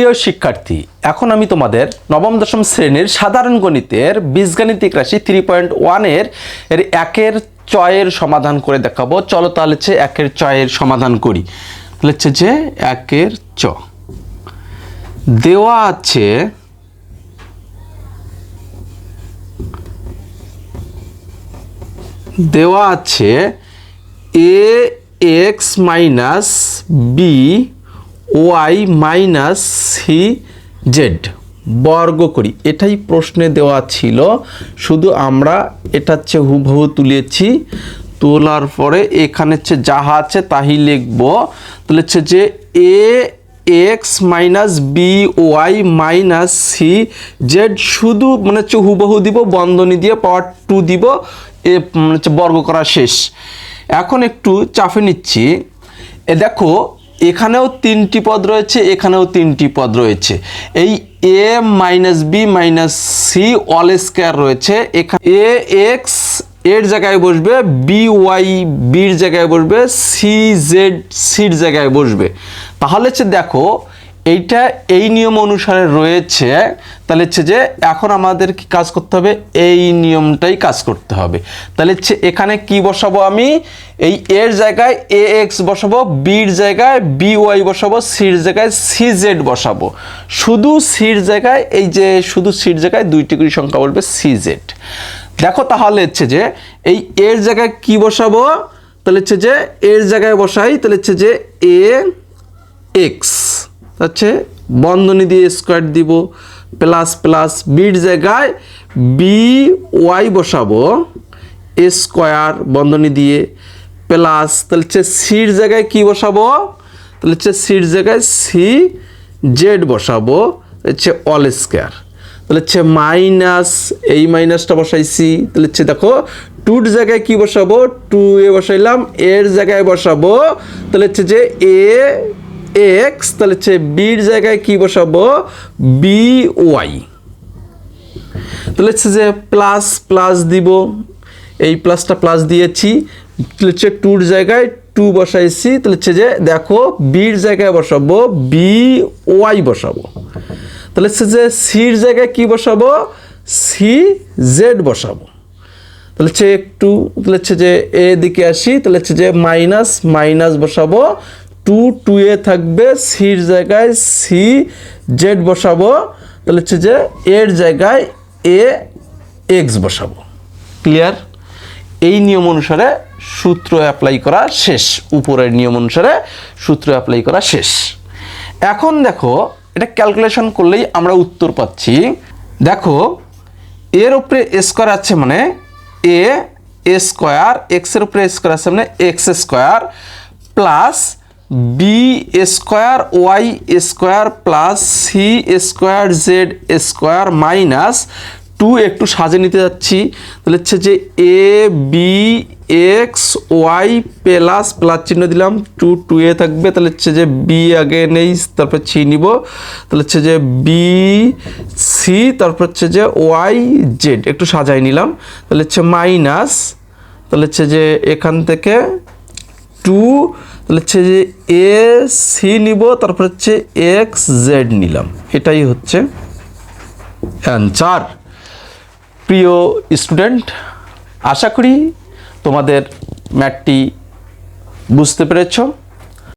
প্রিয় শিক্ষার্থী, এখন আমি তোমাদের নবম, দশম শ্রেণির সাধারণ গণিতের বীজগাণিতিক রাশি থ্রি পয়েন্ট ওয়ানের এর একের চয়ের সমাধান করে দেখাবো। চলো তাহলে হচ্ছে একের চয়ের সমাধান করি। তাহলে হচ্ছে যে একের চ। দেওয়া আছে দেওয়া আছে a x minus b y minus c z, বর্গ করি। এটাই প্রশ্নে দেওয়া ছিল। শুধু আমরা এটা হচ্ছে হুবহু তুলেছি। তোলার পরে এখানে হচ্ছে যাহা আছে তাই লিখব। তাহলে হচ্ছে যে a x minus b y minus c z শুধু মানে হচ্ছে হুবহু দিব, বন্ধনী দিয়ে পাওয়ার টু দিব, এ মানে হচ্ছে বর্গ করা শেষ। এখন একটু চাপে নিচ্ছি। এ দেখো এখানেও তিনটি পদ রয়েছে, এখানেও তিনটি পদ রয়েছে। এই a minus b minus c all square রয়েছে। এখানে এ এক্সের জায়গায় বসবে বি ওয়াই বির জায়গায় বসবে সি জেড সির জায়গায় বসবে। তাহলে হচ্ছে দেখো এইটা এই নিয়ম অনুসারে রয়েছে, তাহলে হচ্ছে যে এখন আমাদের কি কাজ করতে হবে? এই নিয়মটাই কাজ করতে হবে। তাহলে হচ্ছে এখানে কি বসাবো আমি? এই এর জায়গায় এ এক্স বসাবো, বির জায়গায় বি ওয়াই বসাবো, সির জায়গায় সি জেড বসাবো। শুধু সির জায়গায়, এই যে শুধু সির জায়গায় দুইটি করে সংখ্যা বলবে সি জেড। দেখো তাহলে হচ্ছে যে এই এর জায়গায় কি বসাবো? তাহলে হচ্ছে যে এর জায়গায় বসাই, তাহলে হচ্ছে যে এ এক্স। হচ্ছে বন্ধনী দিয়ে স্কোয়ার দিব প্লাস প্লাস বির জায়গায় বি ওয়াই বসাবো স্কোয়ার বন্ধনী দিয়ে প্লাস তাহলে হচ্ছে সির জায়গায় কি বসাবো? তাহলে হচ্ছে সির জায়গায় সি জেড বসাবো, হচ্ছে অল স্কোয়ার তাহলে হচ্ছে মাইনাস এই মাইনাসটা বসাইছি, তাহলে হচ্ছে দেখো টুর জায়গায় কি বসাবো? টু এ বসাইলাম এর জায়গায় বসাবো, তাহলে হচ্ছে যে এ এক্স তাহলে হচ্ছে বির জায়গায় কি বসাবো? বি ওয়াই তাহলে হচ্ছে যে প্লাস প্লাস দিব। এই প্লাসটা প্লাস দিয়েছি। তাহলে হচ্ছে টুর জায়গায় টু বসাইছি। তাহলে হচ্ছে যে দেখো বির জায়গায় বসাবো বি ওয়াই বসাবো। তাহলে হচ্ছে যে সির জায়গায় কি বসাবো? সি জেড বসাবো। তাহলে হচ্ছে একটু, তাহলে হচ্ছে যে এ দিকে আসি, তাহলে হচ্ছে যে মাইনাস মাইনাস বসাবো। টু টু এ থাকবে সির জায়গায় সি জেড বসাবো। তাহলে হচ্ছে যে এর জায়গায় এ এক্স বসাবো। ক্লিয়ার এই নিয়ম অনুসারে সূত্র অ্যাপ্লাই করা শেষ। উপরের নিয়ম অনুসারে সূত্র অ্যাপ্লাই করা শেষ। এখন দেখো, এটা ক্যালকুলেশন করলেই আমরা উত্তর পাচ্ছি। দেখো, এর উপরে স্কোয়ার আছে মানে এ স্কোয়ার এক্সের উপরে স্কোয়ার আছে মানে x square plus b square y square plus c square z square minus two একটু সাজে নিতে যাচ্ছি। তাহলে হচ্ছে যে a b x y plus plus চিহ্ন দিলাম টু টু এ থাকবে। তাহলে হচ্ছে যে বি আগে নেই, তারপর সি নিব। তাহলে হচ্ছে যে বি সি তারপর হচ্ছে যে ওয়াই জেড একটু সাজাই নিলাম। তাহলে হচ্ছে মাইনাস তাহলে হচ্ছে যে এখান থেকে টু হচ্ছে যে এ সি নিব, তারপর হচ্ছে এক্স জেড নিলাম। এটাই হচ্ছে অ্যান্সার প্রিয় স্টুডেন্ট আশা করি তোমাদের ম্যাটটি বুঝতে পেরেছ।